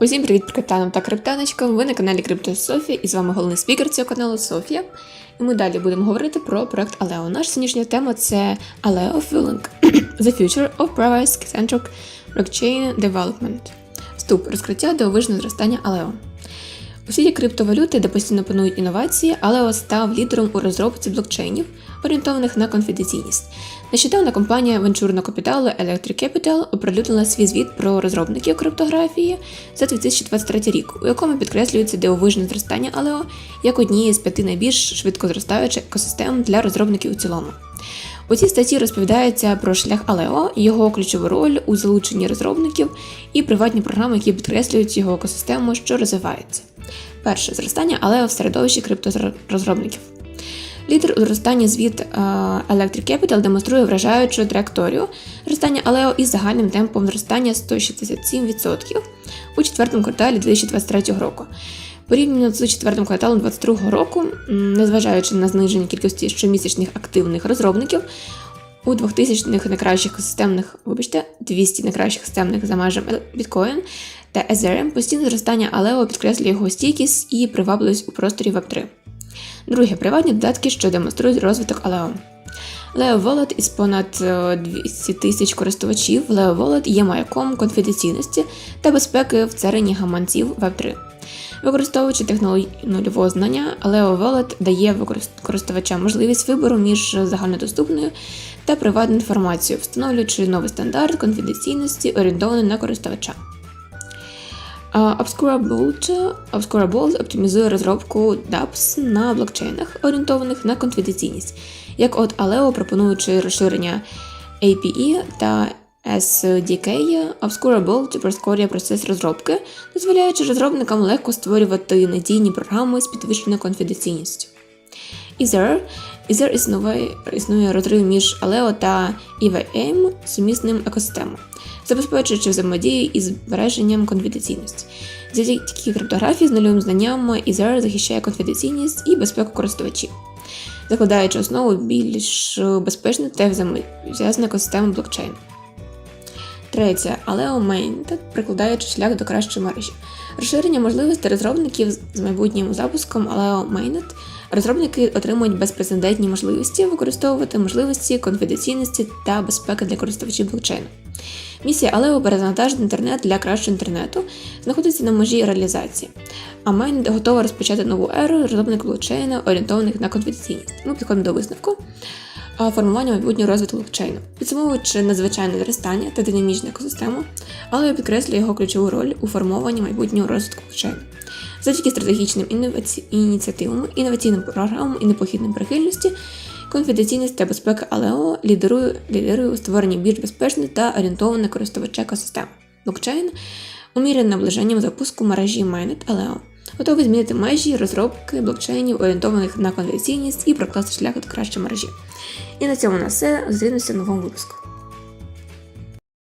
Усім привіт криптанам та криптаночкам. Ви на каналі Крипто Софія і з вами головний спікер цього каналу Софія. І ми далі будемо говорити про проект Алео. Наша сьогоднішня тема це Aleo Fueling The Future of Privacy-Centric Blockchain Development. Вступ розкриття дивовижного зростання Aleo. У світі криптовалюти, де постійно панують інновації, Aleo став лідером у розробці блокчейнів, орієнтованих на конфіденційність. Нещодавно компанія венчурного капіталу Electric Capital оприлюднила свій звіт про розробників криптографії за 2023 рік, у якому підкреслюється дивовижне зростання Aleo як однієї з п'яти найбільш швидко зростаючих екосистем для розробників у цілому. У цій статті розповідається про шлях Aleo, його ключову роль у залученні розробників і приватні програми, які підкреслюють його екосистему, що розвивається. Перше зростання Aleo в середовищі крипторозробників. Лідер у зростанні звіт е, Electric Capital демонструє вражаючу траєкторію зростання Aleo із загальним темпом зростання 167% у четвертому кварталі 2023 року. Порівняно з четвертим кварталом 2022 року, незважаючи на зниження кількості щомісячних активних розробників, у 2000-х найкращих системних, вибачте, 200 найкращих системних за межами Bitcoin та Ethereum постійне зростання Aleo підкреслює його стійкість і привабливість у просторі Web3. Друге приватні додатки, що демонструють розвиток Aleo. Leo Wallet із понад е, 200 тисяч користувачів Leo Wallet є маяком конфіденційності та безпеки в царині гаманців Web3. Використовуючи технологію нульового знання, Leo Wallet дає користувачам можливість вибору між загальнодоступною та приватною інформацією, встановлюючи новий стандарт конфіденційності, орієнтований на користувача. А, Obscura Bolt оптимізує розробку DApps на блокчейнах, орієнтованих на конфіденційність, як от Aleo, пропонуючи розширення API та SDK, Obscura Bolt прискорює процес розробки, дозволяючи розробникам легко створювати надійні програми з підвищеною конфіденційністю. Ether Ether існує, існує розрив між Aleo та EVM сумісним екосистемом, забезпечуючи взаємодію із збереженням конфіденційності. Завдяки криптографії з нульовим знанням Ether захищає конфіденційність і безпеку користувачів, закладаючи основу більш безпечної та взаємозв'язаної екосистеми блокчейну. Третє, Aleo Mainnet, прикладаючи шлях до кращої мережі. Розширення можливостей розробників з майбутнім запуском Aleo Mainnet розробники отримують безпрецедентні можливості використовувати можливості конфіденційності та безпеки для користувачів блокчейну. Місія Алео перезавантажити інтернет для кращого інтернету знаходиться на межі реалізації. А Mainnet готова розпочати нову еру розробник блокчейну, орієнтованих на конфіденційність. Ми підходимо до висновку а формування майбутнього розвитку блокчейну, підсумовуючи надзвичайне зростання та динамічну екосистему, але підкреслює його ключову роль у формуванні майбутнього розвитку блокчейну. Завдяки стратегічним інноваці... ініціативам, інноваційним програмам і непохідним прихильності, конфіденційність та безпека Aleo лідерує, лідерує у створенні більш безпечної та орієнтованої користувача екосистеми. Блокчейн уміряє наближенням запуску мережі Mainnet Aleo. Готовий змінити межі розробки блокчейнів, орієнтованих на конвенційність і прокласти шлях до кращої мережі. І на цьому на все. Зустрінемося в новому випуску.